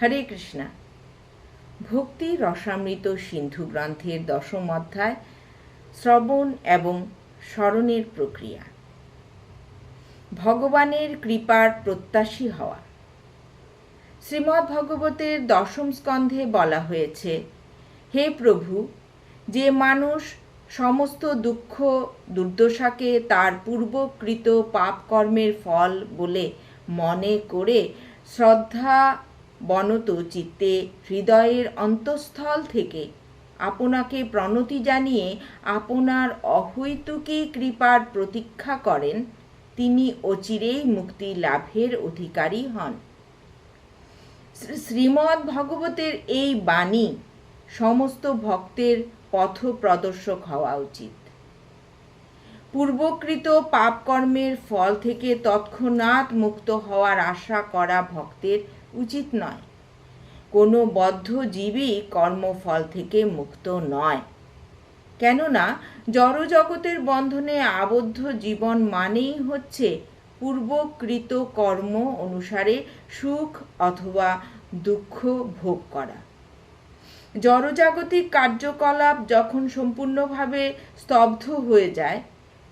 হরে কৃষ্ণা। ভক্তি রসামৃত সিন্ধু গ্রন্থের দশম অধ্যায়, শ্রবণ এবং স্মরণের প্রক্রিয়া। ভগবানের কৃপার প্রত্যাশী হওয়া। শ্রীমদ্ ভগবতের দশম স্কন্ধে বলা হয়েছে, হে প্রভু, যে মানুষ সমস্ত দুঃখ দুর্দশাকে তার পূর্বকৃত পাপ কর্মের ফল বলে মনে করে শ্রদ্ধা বনত চিত্তে হৃদয়ের অন্তঃস্থল থেকে আপনাকে প্রণতি জানিয়ে আপনার অহৈতুকী কৃপার প্রতীক্ষা করেন, তিনি অচিরেই মুক্তি লাভের অধিকারী হন। শ্রীমদ্ ভগবতের এই বাণী সমস্ত ভক্তের পথ প্রদর্শক হওয়া উচিত। পূর্বকৃত পাপকর্মের ফল থেকে তৎক্ষণাৎ মুক্ত হওয়ার আশা করা ভক্তের উচিত নয়। কোনো বদ্ধ জীবই কর্মফল থেকে মুক্ত নয়। কেননা, জড়জগতের বন্ধনে আবদ্ধ জীবন মানেই হচ্ছে পূর্বকৃত কর্ম অনুসারে সুখ অথবা দুঃখ ভোগ করা। জড়জাগতিক কার্যকলাপ যখন সম্পূর্ণভাবে স্তব্ধ হয়ে যায়,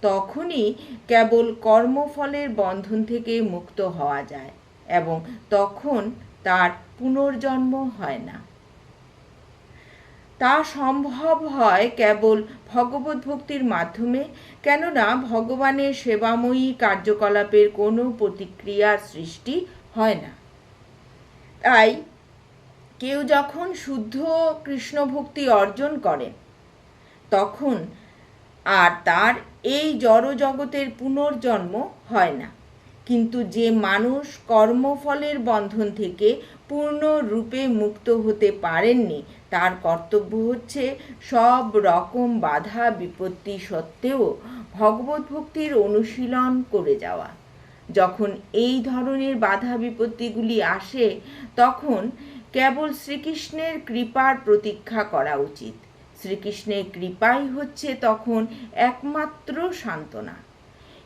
তখনই কেবল কর্মফলের বন্ধন থেকে মুক্ত হওয়া যায়। এবং তখন তার পুনর্জন্ম হয় না। তা সম্ভব হয় কেবল ভগবত ভক্তির মাধ্যমে, কেননা ভগবানের সেবাময়ী কার্যকলাপের কোনো প্রতিক্রিয়ার সৃষ্টি হয় না। তাই কেউ যখন শুদ্ধ কৃষ্ণ ভক্তি অর্জন করে, তখন আর তার এই জড়জগতের পুনর্জন্ম হয় না। কিন্তু যে মানুষ কর্মফলের বন্ধন থেকে পূর্ণরূপে মুক্ত হতে পারেননি, তার কর্তব্য হচ্ছে সব রকম বাধা বিপত্তি সত্ত্বেও ভগবত ভক্তির অনুশীলন করে যাওয়া। যখন এই ধরনের বাধা বিপত্তিগুলি আসে, তখন কেবল শ্রীকৃষ্ণের কৃপার প্রতীক্ষা করা উচিত। শ্রীকৃষ্ণের কৃপাই হচ্ছে তখন একমাত্র সান্ত্বনা।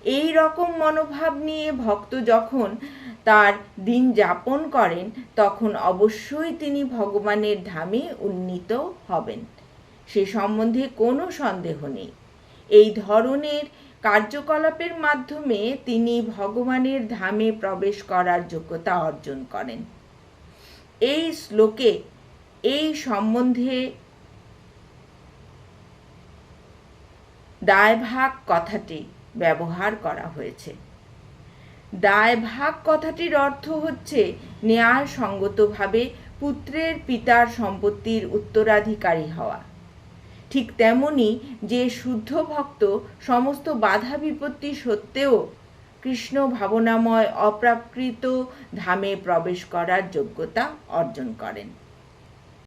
এই রকম মনোভাব নিয়ে ভক্ত যখন তার দিন যাপন করেন, তখন অবশ্যই তিনি ভগবানের ধামে উন্নীত হবেন। সে সম্বন্ধে কোনো সন্দেহ নেই। এই ধরনের কার্যকলাপের মাধ্যমে তিনি ভগবানের ধামে প্রবেশ করার যোগ্যতা অর্জন করেন। এই শ্লোকে এই সম্বন্ধে দায়ভাগ কথাটি ব্যবহার করা হয়েছে। দায়ভাগ কথাটির অর্থ হচ্ছে ন্যায় সঙ্গতভাবে পুত্রের পিতার সম্পত্তির উত্তরাধিকারী হওয়া। ঠিক তেমনি যে শুদ্ধ ভক্ত সমস্ত বাধা বিপত্তি সত্ত্বেও কৃষ্ণ ভাবনাময় অপ্রাকৃত ধামে প্রবেশ করার যোগ্যতা অর্জন করেন।